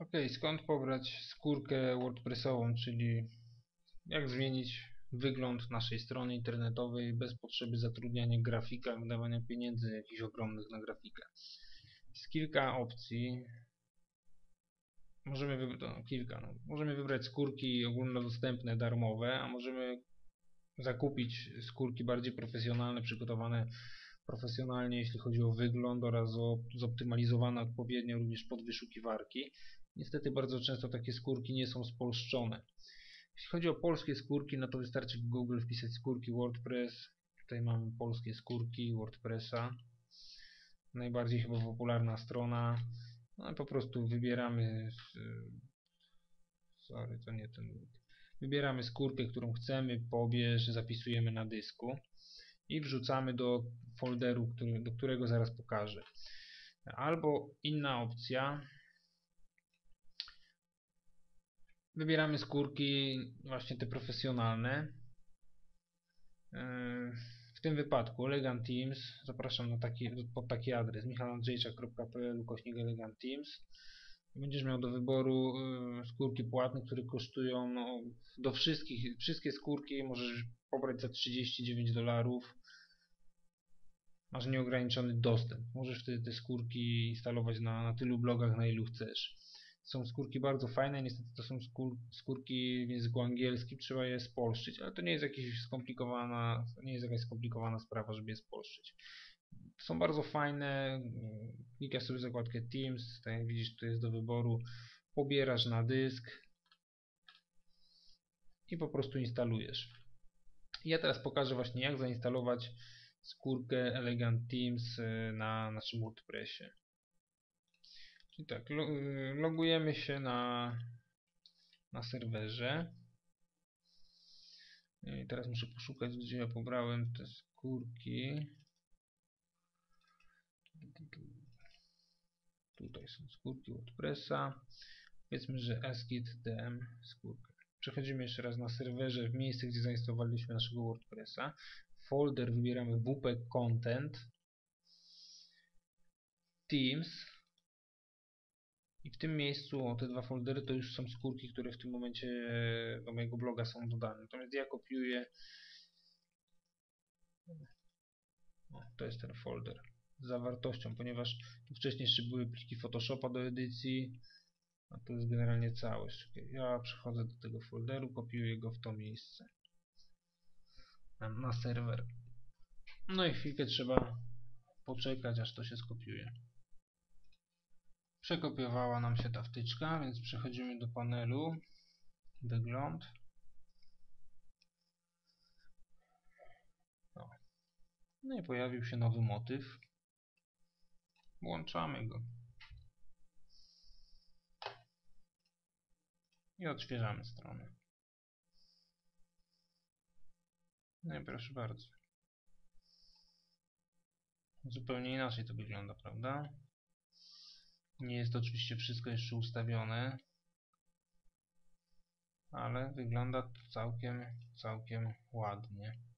Ok, skąd pobrać skórkę WordPressową, czyli jak zmienić wygląd naszej strony internetowej bez potrzeby zatrudniania grafika, wydawania pieniędzy jakichś ogromnych na grafikę. Jest kilka opcji. Możemy wybrać, no, kilka, no. możemy wybrać skórki ogólnodostępne, darmowe, a możemy zakupić skórki bardziej profesjonalne, przygotowane profesjonalnie, jeśli chodzi o wygląd oraz o zoptymalizowane odpowiednio również pod wyszukiwarki. Niestety bardzo często takie skórki nie są spolszczone. Jeśli chodzi o polskie skórki, no to wystarczy w Google wpisać skórki WordPress. Tutaj mamy polskie skórki WordPressa. Najbardziej chyba popularna strona. No i po prostu wybieramy sorry, to nie ten. Wybieramy skórkę, którą chcemy, pobierz, zapisujemy na dysku i wrzucamy do folderu, który, do którego zaraz pokażę. Albo inna opcja, Wybieramy skórki właśnie te profesjonalne. Yy, w tym wypadku Elegant Teams. Zapraszam na taki, pod taki adres michalandrzejczak.pl ukośnik Elegant Teams. Będziesz miał do wyboru yy, skórki płatne, które kosztują no, do wszystkich, wszystkie skórki możesz pobrać za 39 dolarów. Masz nieograniczony dostęp. Możesz wtedy te skórki instalować na, na tylu blogach, na ilu chcesz. Są skórki bardzo fajne, niestety to są skór, skórki w języku angielskim, trzeba je spolszczyć, ale to nie jest jakaś skomplikowana, nie jest jakaś skomplikowana sprawa, żeby je spolszczyć. Są bardzo fajne, klikasz sobie zakładkę Teams, tak jak widzisz to jest do wyboru, pobierasz na dysk i po prostu instalujesz. Ja teraz pokażę właśnie jak zainstalować skórkę Elegant Teams y, na naszym WordPressie. I tak, logujemy się na, na serwerze. I teraz muszę poszukać, gdzie ja pobrałem te skórki. Tutaj są skórki WordPressa. Powiedzmy, że Eskit DM skórkę. Przechodzimy jeszcze raz na serwerze w miejsce, gdzie zainstalowaliśmy naszego WordPressa. Folder wybieramy WP Content. Teams i w tym miejscu o, te dwa foldery to już są skórki, które w tym momencie e, do mojego bloga są dodane. Natomiast ja kopiuję o, to jest ten folder z zawartością, ponieważ tu wcześniej jeszcze były pliki Photoshopa do edycji, a to jest generalnie całość. Ja przechodzę do tego folderu, kopiuję go w to miejsce na, na serwer. No i chwilkę trzeba poczekać, aż to się skopiuje. Przekopiowała nam się ta wtyczka, więc przechodzimy do panelu wygląd. No. no i pojawił się nowy motyw. Włączamy go. I odświeżamy stronę. No i proszę bardzo. Zupełnie inaczej to wygląda, prawda? Nie jest oczywiście wszystko jeszcze ustawione, ale wygląda to całkiem, całkiem ładnie.